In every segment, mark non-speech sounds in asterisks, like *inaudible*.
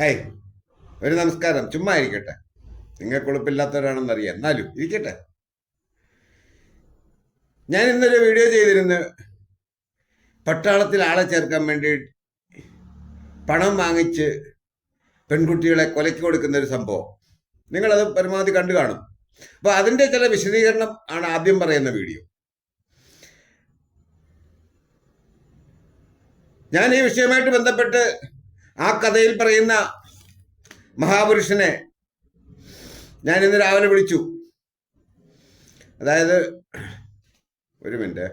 Hey ഒരു നമസ്കാരം. ചുമ്മാ ഇരിക്കട്ടെ. നിങ്ങൾ കുളിപ്പില്ലാത്തവരാണെന്നറിയാം എന്നാലും ഇരിക്കട്ടെ. ഞാൻ ഇന്നൊരു വീഡിയോ ചെയ്തിരുന്നു പട്ടാളത്തിൽ ആളെ ചേർക്കാൻ വേണ്ടി പണം വാങ്ങിച്ച് പെൺകുട്ടികളെ കൊലയ്ക്ക് കൊടുക്കുന്ന ഒരു സംഭവം. നിങ്ങളത് പരമാവധി കണ്ടു കാണും. അപ്പോൾ അതിന്റെ ചില വിശദീകരണം ആണ് ആദ്യം പറയുന്ന വീഡിയോ. ഞാൻ ഈ വിഷയമായിട്ട് ബന്ധപ്പെട്ട് ആ കഥയിൽ പറയുന്ന മഹാപുരുഷനെ ഞാൻ ഇന്ന് രാവിലെ വിളിച്ചു. അതായത് ഒരു മിനിറ്റ്.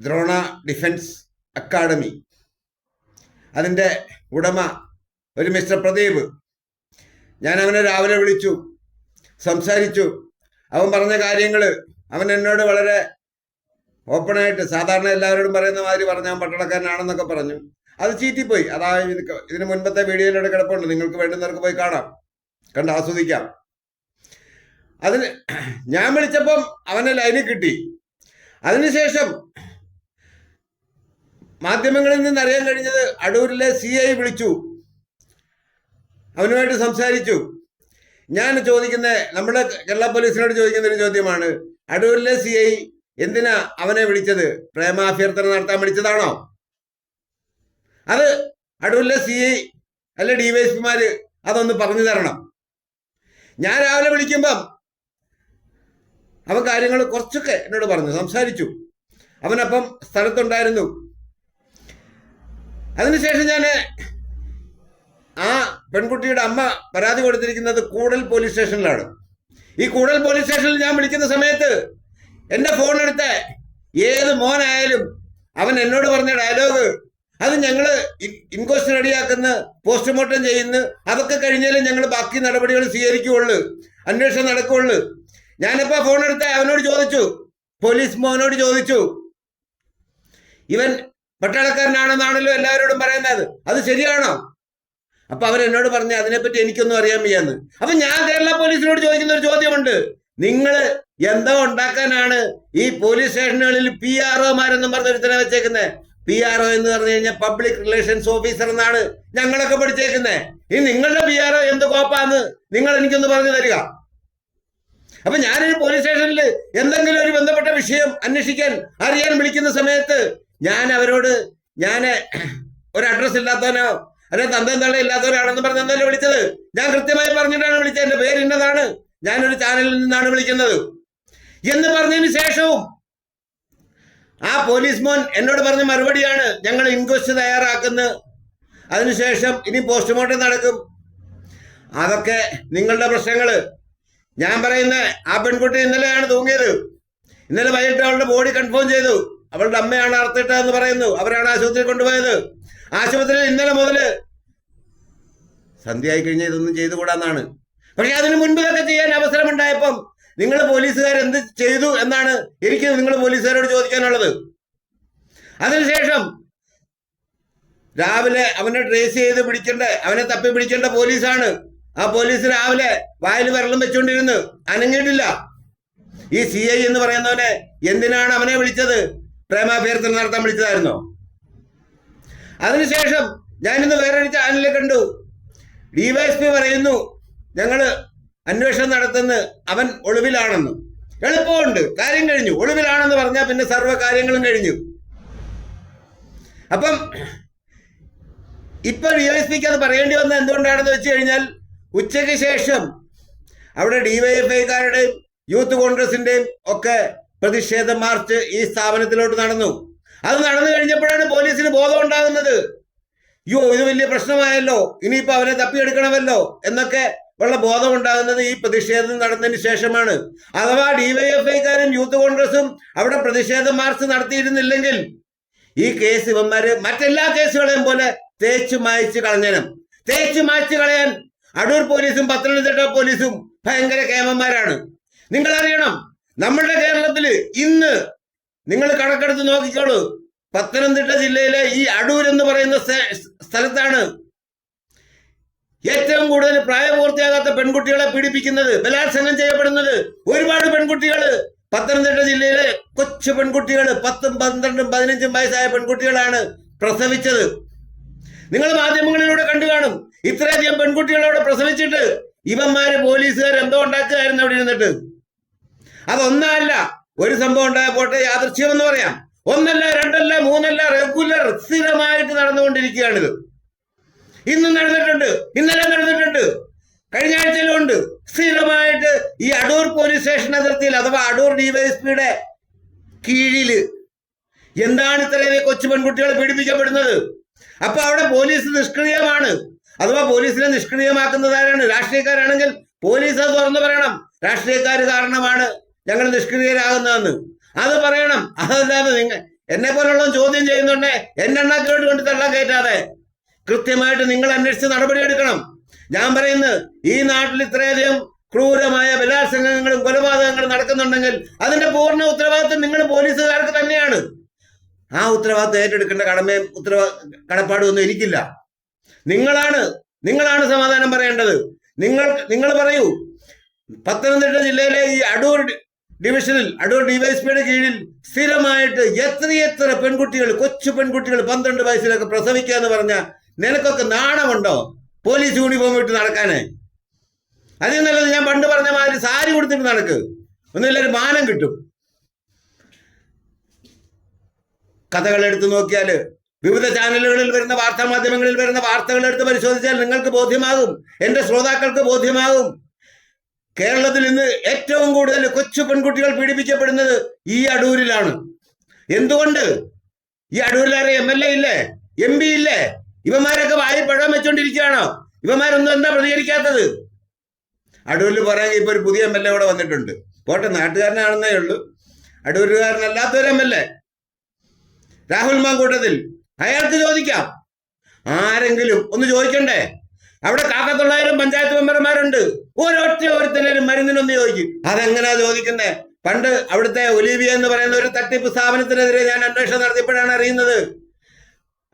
Drona defence academy. അതിന്റെ ഉടമ ഒരു മിസ്റ്റർ പ്രദീപ്. ഞാൻ അവനെ രാവിലെ വിളിച്ചു സംസാരിച്ചു. അവൻ പറഞ്ഞ കാര്യങ്ങൾ അവൻ എന്നോട് വളരെ ഓപ്പണായിട്ട് സാധാരണ എല്ലാവരോടും പറയുന്ന മാതിരി പറഞ്ഞാൽ പട്ടണക്കാരനാണെന്നൊക്കെ പറഞ്ഞു. അത് ചീറ്റിപ്പോയി. അതായത് ഇതിന് മുൻപത്തെ വീഡിയോയിലൂടെ കിടപ്പുണ്ട്. നിങ്ങൾക്ക് വേണ്ടുന്നവർക്ക് പോയി കാണാം. കണ്ട് ആസ്വദിക്കാം. അതിന് *clears throat* ഞാൻ വിളിച്ചപ്പം അവനെ ലൈനിൽ കിട്ടി. അതിനുശേഷം മാധ്യമങ്ങളിൽ നിന്ന് അറിയാൻ കഴിഞ്ഞത് അടൂരിലെ സി ഐ വിളിച്ചു. അവനുമായിട്ട് സംസാരിച്ചു. ഞാൻ ചോദിക്കുന്ന നമ്മുടെ കേരള പോലീസിനോട് ചോദിക്കുന്ന ഒരു ചോദ്യമാണ് അടൂരിലെ സി ഐ എന്തിനാ അവനെ വിളിച്ചത്? പ്രേമാഭ്യർത്ഥന നടത്താൻ വിളിച്ചതാണോ? അത് അടൂല്ല സി ഐ അല്ലെ ഡിവൈഎസ്പിമാര് അതൊന്ന് പറഞ്ഞു തരണം. ഞാൻ രാവിലെ വിളിക്കുമ്പം അവൻ കാര്യങ്ങൾ കുറച്ചൊക്കെ എന്നോട് പറഞ്ഞു സംസാരിച്ചു. അവനപ്പം സ്ഥലത്തുണ്ടായിരുന്നു. അതിനുശേഷം ഞാൻ ആ പെൺകുട്ടിയുടെ അമ്മ പരാതി കൊടുത്തിരിക്കുന്നത് കൂടൽ പോലീസ് സ്റ്റേഷനിലാണ്. ഈ കൂടൽ പോലീസ് സ്റ്റേഷനിൽ ഞാൻ വിളിക്കുന്ന സമയത്ത് എന്റെ ഫോൺ എടുത്ത. ഏത് മോനായാലും അവൻ എന്നോട് പറഞ്ഞ ഡയലോഗ് അത് ഞങ്ങൾ ഇൻക്വസ്റ്റ് റെഡിയാക്കുന്ന പോസ്റ്റ്മോർട്ടം ചെയ്യുന്ന. അതൊക്കെ കഴിഞ്ഞാലും ഞങ്ങൾ ബാക്കി നടപടികൾ സ്വീകരിക്കുകയുള്ളു അന്വേഷണം നടക്കുകയുള്ളു ഞാനിപ്പോ ഫോൺ എടുത്ത അവനോട് ചോദിച്ചു. പോലീസ് മോനോട് ചോദിച്ചു. ഇവൻ പട്ടാളക്കാരനാണെന്നാണല്ലോ എല്ലാവരോടും പറയുന്നത്. അത് ശരിയാണോ? അപ്പൊ അവൻ എന്നോട് പറഞ്ഞ അതിനെപ്പറ്റി എനിക്കൊന്നും അറിയാൻ വയ്യാന്ന്. അപ്പൊ ഞാൻ കേരള പോലീസിനോട് ചോദിക്കുന്ന ഒരു ചോദ്യമുണ്ട്. നിങ്ങൾ എന്താ ഉണ്ടാക്കാനാണ് ഈ പോലീസ് സ്റ്റേഷനുകളിൽ പി ആർ ഒമാരെന്നും പറഞ്ഞ ഒരുത്തനെ വെച്ചേക്കുന്നത് പി ആർ ഒ എന്ന് പറഞ്ഞു കഴിഞ്ഞാൽ പബ്ലിക് റിലേഷൻസ് ഓഫീസർ എന്നാണ് ഞങ്ങളൊക്കെ പഠിച്ചേക്കുന്നത് ഈ നിങ്ങളുടെ പി ആർ ഒ എന്ത് കോപ്പാന്ന് നിങ്ങൾ എനിക്കൊന്ന് പറഞ്ഞു തരിക. അപ്പൊ ഞാനൊരു പോലീസ് സ്റ്റേഷനിൽ എന്തെങ്കിലും ഒരു ബന്ധപ്പെട്ട വിഷയം അന്വേഷിക്കാൻ അറിയാൻ വിളിക്കുന്ന സമയത്ത് ഞാൻ അവരോട് ഞാൻ ഒരു അഡ്രസ് ഇല്ലാത്തവനോ അല്ലെ തന്തം ഇല്ലാത്തവരാണെന്ന് പറഞ്ഞ് എന്തല്ലോ വിളിച്ചത്. ഞാൻ കൃത്യമായി പറഞ്ഞിട്ടാണ് വിളിച്ചത്. എന്റെ പേര് ഇന്നതാണ്. ഞാനൊരു ചാനലിൽ നിന്നാണ് വിളിക്കുന്നത്. എന്ന് പറഞ്ഞതിന് ശേഷവും ആ പോലീസ് മോൻ എന്നോട് പറഞ്ഞ മറുപടിയാണ് ഞങ്ങൾ ഇൻക്വസ്റ്റ് തയ്യാറാക്കുന്നത്. അതിനുശേഷം ഇനി പോസ്റ്റ്മോർട്ടം നടക്കും. അതൊക്കെ നിങ്ങളുടെ പ്രശ്നങ്ങൾ ഞാൻ പറയുന്ന ആ പെൺകുട്ടി ഇന്നലെയാണ് തൂങ്ങിയത്. ഇന്നലെ വൈകിട്ട് അവളുടെ ബോഡി കൺഫേം ചെയ്തു. അവളുടെ അമ്മയാണ് അർത്തിട്ടതെന്ന് പറയുന്നു. അവരാണ് ആശുപത്രിയിൽ കൊണ്ടുപോയത്. ആശുപത്രിയിൽ ഇന്നലെ മുതൽ സന്ധ്യയായി കഴിഞ്ഞാൽ ഇതൊന്നും ചെയ്തുകൂടാന്നാണ്. പക്ഷെ അതിനു മുൻപ് ഇതൊക്കെ ചെയ്യാൻ അവസരമുണ്ടായപ്പം നിങ്ങൾ പോലീസുകാർ എന്ത് ചെയ്തു എന്നാണ് എനിക്ക് നിങ്ങൾ പോലീസുകാരോട് ചോദിക്കാനുള്ളത്. അതിനുശേഷം രാവിലെ അവനെ ട്രേസ് ചെയ്ത് പിടിക്കേണ്ട അവനെ തപ്പി പിടിക്കേണ്ട പോലീസാണ്. ആ പോലീസ് രാവിലെ വായിൽ വിരളം വെച്ചുകൊണ്ടിരുന്നു അനങ്ങിയിട്ടില്ല. ഈ സി ഐ എന്ന് പറയുന്നവനെ എന്തിനാണ് അവനെ വിളിച്ചത്? പ്രേമാഭ്യർത്ഥന നടത്താൻ വിളിച്ചതായിരുന്നോ? അതിനുശേഷം ഞാനിന്ന് വേറൊരു ചാനലിൽ കണ്ടു. ഡിവൈഎസ്പി പറയുന്നു ഞങ്ങൾ അന്വേഷണം നടത്തുന്ന അവൻ ഒളിവിലാണെന്ന് എളുപ്പമുണ്ട് കാര്യം കഴിഞ്ഞു. ഒളിവിലാണെന്ന് പറഞ്ഞാൽ പിന്നെ സർവ കാര്യങ്ങളും കഴിഞ്ഞു. അപ്പം ഇപ്പൊ ഡിവൈഎസ്പിക്ക് അത് പറയേണ്ടി വന്ന എന്തുകൊണ്ടാണെന്ന് വെച്ച് കഴിഞ്ഞാൽ ഉച്ചയ്ക്ക് ശേഷം അവിടെ ഡിവൈഎഫ്ഐക്കാരുടെയും യൂത്ത് കോൺഗ്രസിന്റെയും ഒക്കെ പ്രതിഷേധ മാർച്ച് ഈ സ്ഥാപനത്തിലോട്ട് നടന്നു. അത് നടന്നു കഴിഞ്ഞപ്പോഴാണ് പോലീസിന് ബോധം ഉണ്ടാകുന്നത്. യോ ഇത് വലിയ പ്രശ്നമായല്ലോ. ഇനിയിപ്പോ അവനെ തപ്പിയെടുക്കണമല്ലോ എന്നൊക്കെ ഉള്ള ബോധം ഉണ്ടാകുന്നത് ഈ പ്രതിഷേധം നടന്നതിന് ശേഷമാണ്. അഥവാ ഡിവൈഎഫ്ഐക്കാരും യൂത്ത് കോൺഗ്രസും അവിടെ പ്രതിഷേധ മാർച്ച് നടത്തിയിരുന്നില്ലെങ്കിൽ ഈ കേസ് ഇവന്മാര് മറ്റെല്ലാ കേസുകളെയും പോലെ തേച്ചു മായ്ച്ചു കളഞ്ഞനം. തേച്ചു മായച്ചു കളയാൻ അടൂർ പോലീസും പത്തനംതിട്ട പോലീസും ഭയങ്കര കേമന്മാരാണ്. നിങ്ങൾ അറിയണം നമ്മുടെ കേരളത്തിൽ ഇന്ന് നിങ്ങൾ കണക്കെടുത്ത് നോക്കിക്കോളൂ. പത്തനംതിട്ട ജില്ലയിലെ ഈ അടൂർ എന്ന് പറയുന്ന സ്ഥലത്താണ് ഏറ്റവും കൂടുതൽ പ്രായപൂർത്തിയാകാത്ത പെൺകുട്ടികളെ പീഡിപ്പിക്കുന്നത് ബലാത്സംഗം ചെയ്യപ്പെടുന്നത് ഒരുപാട് പെൺകുട്ടികൾ പത്തനംതിട്ട ജില്ലയിലെ കൊച്ചു പെൺകുട്ടികൾ പത്തും പന്ത്രണ്ടും പതിനഞ്ചും വയസ്സായ പെൺകുട്ടികളാണ് പ്രസവിച്ചത്. നിങ്ങൾ മാധ്യമങ്ങളിലൂടെ കണ്ടു കാണും. ഇത്രയധികം പെൺകുട്ടികളോട് പ്രസവിച്ചിട്ട് ഇവന്മാര് പോലീസുകാർ എന്തോ ഉണ്ടാക്കുകയായിരുന്നു അവിടെ ഇരുന്നിട്ട്. അതൊന്നല്ല ഒരു സംഭവം ഉണ്ടായ പോട്ടെ യാദൃശ്യം എന്ന് പറയാം. ഒന്നല്ല രണ്ടല്ല മൂന്നല്ല റെഗുലർ സ്ഥിരമായിട്ട് നടന്നുകൊണ്ടിരിക്കുകയാണിത്. ഇന്നും നടന്നിട്ടുണ്ട്. ഇന്നലെ നടന്നിട്ടുണ്ട്. കഴിഞ്ഞ ആഴ്ചയിലും ഉണ്ട്. സ്ഥിരമായിട്ട് ഈ അടൂർ പോലീസ് സ്റ്റേഷൻ അതിർത്തിയിൽ അഥവാ അടൂർ ഡിവൈഎസ്പിയുടെ കീഴിൽ എന്താണ് ഇത്രയും കൊച്ചു പെൺകുട്ടികളെ പീഡിപ്പിക്കപ്പെടുന്നത്? അപ്പൊ അവിടെ പോലീസ് നിഷ്ക്രിയമാണ്. അഥവാ പോലീസിനെ നിഷ്ക്രിയമാക്കുന്നത് ആരാണ്? രാഷ്ട്രീയക്കാരാണെങ്കിൽ പോലീസ് അത് തുറന്നു പറയണം. രാഷ്ട്രീയക്കാർ കാരണമാണ് ഞങ്ങൾ നിഷ്ക്രിയരാകുന്നതെന്ന്. അത് പറയണം. അതല്ലാതെ നിങ്ങൾ എന്നെ പോലുള്ള ചോദ്യം ചെയ്യുന്നുണ്ടേ? എന്നെ എണ്ണാക്കിലോട്ട് കൊണ്ട് തള്ളാൻ കയറ്റാതെ. കൃത്യമായിട്ട് നിങ്ങൾ അന്വേഷിച്ച് നടപടിയെടുക്കണം ഞാൻ പറയുന്നത് ഈ നാട്ടിൽ ഇത്രയധികം ക്രൂരമായ ബലാത്സംഗങ്ങളും കൊലപാതകങ്ങളും നടക്കുന്നുണ്ടെങ്കിൽ അതിന്റെ പൂർണ ഉത്തരവാദിത്വം നിങ്ങൾ പോലീസുകാർക്ക് തന്നെയാണ്. ആ ഉത്തരവാദിത്വം ഏറ്റെടുക്കേണ്ട കടമയും ഉത്തരവാ കടപ്പാടും ഒന്നും എനിക്കില്ല. നിങ്ങളാണ് നിങ്ങളാണ് സമാധാനം പറയേണ്ടത്. നിങ്ങൾ നിങ്ങൾ പറയൂ പത്തനംതിട്ട ജില്ലയിലെ ഈ അടൂർ ഡിവിഷനിൽ അടൂർ ഡിവൈഎസ്പിയുടെ കീഴിൽ സ്ഥിരമായിട്ട് എത്രയെത്ര പെൺകുട്ടികൾ കൊച്ചു പെൺകുട്ടികൾ പന്ത്രണ്ട് വയസ്സിലൊക്കെ പ്രസവിക്കുക എന്ന് പറഞ്ഞ നിനക്കൊക്കെ നാണമുണ്ടോ? പോലീസ് യൂണിഫോം ഇട്ട് നടക്കാന്? അതിൽ നല്ലത് ഞാൻ പണ്ട് പറഞ്ഞ മാതിരി സാരി കൊടുത്തിട്ട് നടക്ക്. ഒന്നുമില്ലൊരു മാനം കിട്ടും. കഥകൾ എടുത്തു നോക്കിയാൽ വിവിധ ചാനലുകളിൽ വരുന്ന വാർത്താ മാധ്യമങ്ങളിൽ വരുന്ന വാർത്തകൾ എടുത്ത് പരിശോധിച്ചാൽ നിങ്ങൾക്ക് ബോധ്യമാകും. എന്റെ ശ്രോതാക്കൾക്ക് ബോധ്യമാകും. കേരളത്തിൽ ഇന്ന് ഏറ്റവും കൂടുതൽ കൊച്ചു പെൺകുട്ടികൾ പീഡിപ്പിക്കപ്പെടുന്നത് ഈ അടൂരിലാണ്. എന്തുകൊണ്ട്? ഈ അടൂരിലാരെ എം എൽ എ ഇല്ലേ? എം പി ഇല്ലേ? ഇവന്മാരൊക്കെ വായി പഴം വെച്ചോണ്ടിരിക്കുകയാണോ? ഇവന്മാരൊന്നും എന്താ പ്രതികരിക്കാത്തത്? അടൂരിൽ പറയാൻ ഇപ്പൊ ഒരു പുതിയ എം എൽ എ ഇവിടെ വന്നിട്ടുണ്ട്. പോട്ടെ നാട്ടുകാരനാണെന്നേ ഉള്ളൂ. അടൂരുകാരനല്ലാത്തൊരു M L A. Rahul Mankoottathil അയാൾക്ക് ചോദിക്കാം. ആരെങ്കിലും ഒന്ന് ചോദിക്കണ്ടേ? അവിടെ കാക്കത്തൊള്ളായിരം പഞ്ചായത്ത് മെമ്പർമാരുണ്ട്. ഒരൊറ്റ ഒരുത്തനും മരുന്നിനൊന്ന് ചോദിക്കും. അതെങ്ങനെയാ ചോദിക്കുന്നേ? പണ്ട് അവിടുത്തെ ഒലീവിയ എന്ന് പറയുന്ന ഒരു തട്ടിപ്പ് സ്ഥാപനത്തിനെതിരെ ഞാൻ അന്വേഷണം നടത്തിയപ്പോഴാണ് അറിയുന്നത്.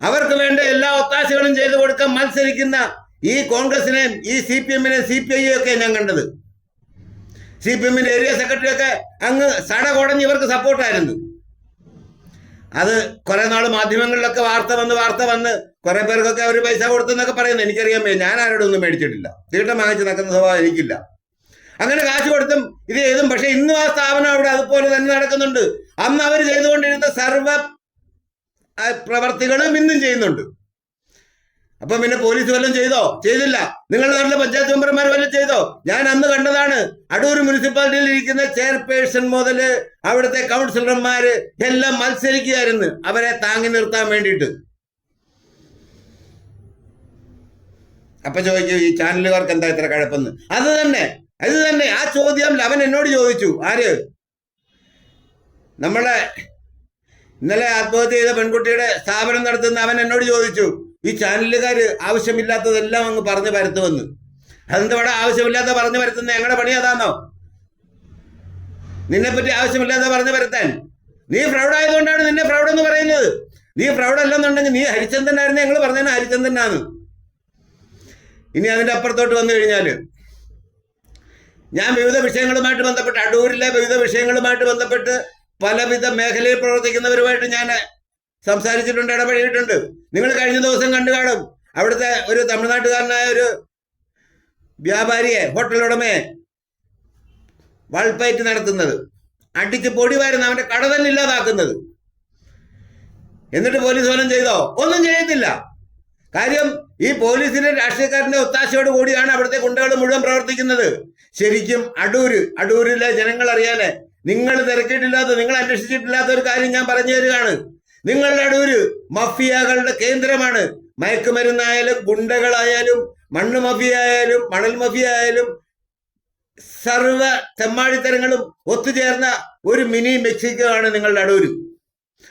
അവർക്ക് വേണ്ട എല്ലാ ഒത്താശകളും ചെയ്തു കൊടുക്കാൻ മത്സരിക്കുന്ന ഈ കോൺഗ്രസിനെയും ഈ സി പി എമ്മിനെയും സി പി ഐ ഒക്കെ ഞാൻ കണ്ടത്. സി പി എമ്മിന്റെ ഏരിയ സെക്രട്ടറി ഒക്കെ അങ്ങ് സട കുടഞ്ഞ് ഇവർക്ക് സപ്പോർട്ടായിരുന്നു. അത് കുറെ നാൾ മാധ്യമങ്ങളിലൊക്കെ വാർത്ത വന്ന് വാർത്ത വന്ന് കുറെ പേർക്കൊക്കെ അവർ പൈസ കൊടുത്തെന്നൊക്കെ പറയുന്നു. എനിക്കറിയാൻ വയ്യ. ഞാൻ ആരോടും ഒന്നും മേടിച്ചിട്ടില്ല. തീട്ടം വാങ്ങിച്ച് നടക്കുന്ന സ്വഭാവം എനിക്കില്ല. അങ്ങനെ കാശ് കൊടുത്തും ഇത് ചെയ്തും. പക്ഷെ ഇന്നും ആ സ്ഥാപനം അവിടെ അതുപോലെ തന്നെ നടക്കുന്നുണ്ട്. അന്ന് അവർ ചെയ്തുകൊണ്ടിരുന്ന സർവ പ്രവർത്തികളും ഇന്നും ചെയ്യുന്നുണ്ട്. അപ്പൊ പിന്നെ പോലീസ് വല്ലതും ചെയ്തോ? ചെയ്തില്ല. നിങ്ങളുടെ നാട്ടിലെ പഞ്ചായത്ത് മെമ്പർമാർ വല്ലതും ചെയ്തോ? ഞാൻ അന്ന് കണ്ടതാണ്. അടൂർ മുനിസിപ്പാലിറ്റിയിൽ ഇരിക്കുന്ന ചെയർപേഴ്സൺ മുതൽ അവിടുത്തെ കൗൺസിലർമാര് എല്ലാം മത്സരിക്കുകയായിരുന്നു. അവരെ താങ്ങി നിർത്താൻ വേണ്ടിയിട്ട്. അപ്പൊ ചോദിക്കും ഈ ചാനലുകാർക്ക് എന്താ ഇത്ര കഴപ്പെന്ന്? അത് തന്നെ. അത് തന്നെ. ആ ചോദ്യം അവൻ എന്നോട് ചോദിച്ചു. ആര്? നമ്മളെ ഇന്നലെ ആത്മഹത്യ ചെയ്ത പെൺകുട്ടിയുടെ സ്ഥാപനം നടത്തുന്ന അവൻ എന്നോട് ചോദിച്ചു ഈ ചാനലുകാര് ആവശ്യമില്ലാത്തതെല്ലാം അങ്ങ് പറഞ്ഞു പരത്തുമെന്ന്. അതെന്തവിടെ ആവശ്യമില്ലാത്ത പറഞ്ഞു പരത്തുന്ന ഞങ്ങളുടെ പണി അതാണോ നിന്നെപ്പറ്റി ആവശ്യമില്ലാത്ത പറഞ്ഞു പരത്താൻ. നീ ഫ്രൗഡ് ആയതുകൊണ്ടാണ് നിന്നെ ഫ്രൗഡ് എന്ന് പറയുന്നത്. നീ ഫ്രൗഡ് അല്ലെന്നുണ്ടെങ്കിൽ നീ ഹരിചന്ദ്രനായിരുന്നു ഞങ്ങൾ പറഞ്ഞാൽ ഹരിചന്ദ്രനാണ് ഇനി അതിന്റെ അപ്പുറത്തോട്ട് വന്നു കഴിഞ്ഞാൽ ഞാൻ വിവിധ വിഷയങ്ങളുമായിട്ട് ബന്ധപ്പെട്ട് അടൂരിലെ വിവിധ വിഷയങ്ങളുമായിട്ട് ബന്ധപ്പെട്ട് പലവിധ മേഖലയിൽ പ്രവർത്തിക്കുന്നവരുമായിട്ട് ഞാൻ സംസാരിച്ചിട്ടുണ്ട് ഇടപഴകിയിട്ടുണ്ട്. നിങ്ങൾ കഴിഞ്ഞ ദിവസം കണ്ടു കാണും. അവിടുത്തെ ഒരു തമിഴ്നാട്ടുകാരനായ ഒരു വ്യാപാരിയെ ഹോട്ടൽ ഉടമയെ വൾപ്പയറ്റ് നടത്തുന്നത്. അടിച്ച് പൊടി വരുന്ന അവന്റെ കട തന്നെ ഇല്ലാതാക്കുന്നത്. എന്നിട്ട് പോലീസ് വല്ലതും ചെയ്തോ? ഒന്നും ചെയ്യത്തില്ല. കാര്യം ഈ പോലീസിന്റെ രാഷ്ട്രീയക്കാരന്റെ ഒത്താശയോട് കൂടിയാണ് അവിടുത്തെ ഗുണ്ടകൾ മുഴുവൻ പ്രവർത്തിക്കുന്നത്. ശരിക്കും അടൂര് അടൂരിലെ ജനങ്ങൾ അറിയാന് നിങ്ങൾ തിരക്കിയിട്ടില്ലാത്ത നിങ്ങൾ അന്വേഷിച്ചിട്ടില്ലാത്ത ഒരു കാര്യം ഞാൻ പറഞ്ഞു തരികയാണ്. നിങ്ങളുടെ അടൂര് മഫിയകളുടെ കേന്ദ്രമാണ്. മയക്കുമരുന്നായാലും ഗുണ്ടകളായാലും മണ്ണ് മഫിയ ആയാലും മണൽ മഫിയ ആയാലും സർവ തെമ്മാടിത്തരങ്ങളും ഒത്തുചേർന്ന ഒരു മിനി മെക്സിക്കോ ആണ് നിങ്ങളുടെ അടൂര്.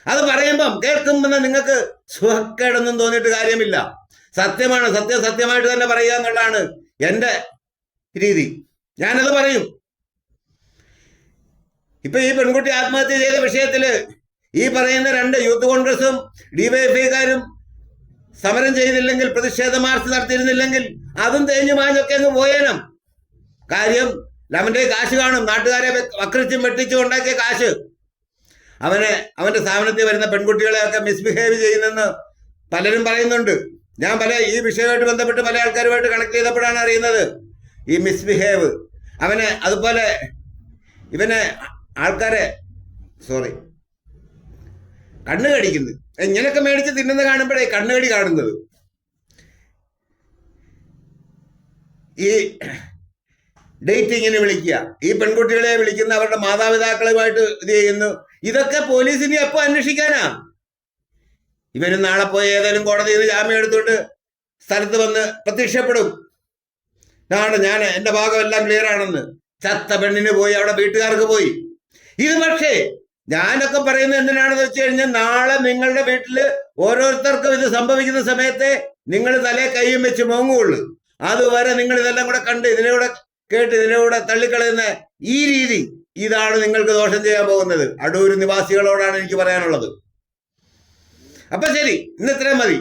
അത് പറയുമ്പം കേൾക്കുമ്പോൾ നിങ്ങൾക്ക് സുഖക്കേടൊന്നും തോന്നിയിട്ട് കാര്യമില്ല. സത്യമാണ് സത്യം സത്യമായിട്ട് തന്നെ പറയുക എന്നുള്ളതാണ് എന്റെ രീതി. ഞാനത് പറയും. ഇപ്പൊ ഈ പെൺകുട്ടി ആത്മഹത്യ ചെയ്ത വിഷയത്തിൽ ഈ പറയുന്ന രണ്ട് യൂത്ത് കോൺഗ്രസും ഡിവൈഎഫ്ഐക്കാരും സമരം ചെയ്തില്ലെങ്കിൽ പ്രതിഷേധ മാർച്ച് നടത്തിയിരുന്നില്ലെങ്കിൽ അതും തേഞ്ഞു മാഞ്ഞൊക്കെ അങ്ങ് പോയേനം. കാര്യം അവന്റെ കാശ് കാണും. നാട്ടുകാരെ വക്രിച്ചും വെട്ടിച്ചും ഉണ്ടാക്കിയ കാശ്. അവനെ അവന്റെ സ്ഥാപനത്തിൽ വരുന്ന പെൺകുട്ടികളെയൊക്കെ മിസ്ബിഹേവ് ചെയ്യുന്നെന്ന് പലരും പറയുന്നുണ്ട്. ഞാൻ പല ഈ വിഷയമായിട്ട് ബന്ധപ്പെട്ട് പല ആൾക്കാരുമായിട്ട് കണക്ട് ചെയ്തപ്പോഴാണ് അറിയുന്നത്. ഈ മിസ്ബിഹേവ് അവനെ അതുപോലെ ഇവന് ആൾക്കാരെ സോറി കണ്ണ് കടിക്കുന്നു ഇങ്ങനെയൊക്കെ മേടിച്ച് തിന്നുന്ന കാണുമ്പോഴേ കണ്ണുകടി കാണുന്നത്. ഈ ഡേറ്റിങ്ങിന് വിളിക്കുക. ഈ പെൺകുട്ടികളെ വിളിക്കുന്ന അവരുടെ മാതാപിതാക്കളുമായിട്ട് ഇത് ചെയ്യുന്നു. ഇതൊക്കെ പോലീസിനെ എപ്പോ അന്വേഷിക്കാനാ. ഇവരും നാളെ പോയി ഏതെങ്കിലും കോടതിയിൽ നിന്ന് ജാമ്യം എടുത്തുകൊണ്ട് സ്ഥലത്ത് വന്ന് പ്രത്യക്ഷപ്പെടും. നാളെ ഞാൻ എന്റെ ഭാഗം എല്ലാം ക്ലിയർ ആണെന്ന്. ചത്ത പെണ്ണിന് പോയി അവിടെ വീട്ടുകാർക്ക് പോയി. ഇത് പക്ഷേ ഞാനൊക്കെ പറയുന്നത് എന്തിനാണെന്ന് വെച്ച് കഴിഞ്ഞാൽ നാളെ നിങ്ങളുടെ വീട്ടിൽ ഓരോരുത്തർക്കും ഇത് സംഭവിക്കുന്ന സമയത്തെ നിങ്ങൾ തലേ കൈയും വെച്ച് മോങ്ങുള്ളൂ അതുവരെ നിങ്ങൾ ഇതെല്ലാം കൂടെ കണ്ട് ഇതിലൂടെ കേട്ട് ഇതിനെ ഇതിലൂടെ തള്ളിക്കളയുന്ന ഈ രീതി ഇതാണ് നിങ്ങൾക്ക് ദോഷം ചെയ്യാൻ പോകുന്നത്. അടൂർ നിവാസികളോടാണ് എനിക്ക് പറയാനുള്ളത്. അപ്പൊ ശരി ഇന്ന് ഇത്രയും മതി.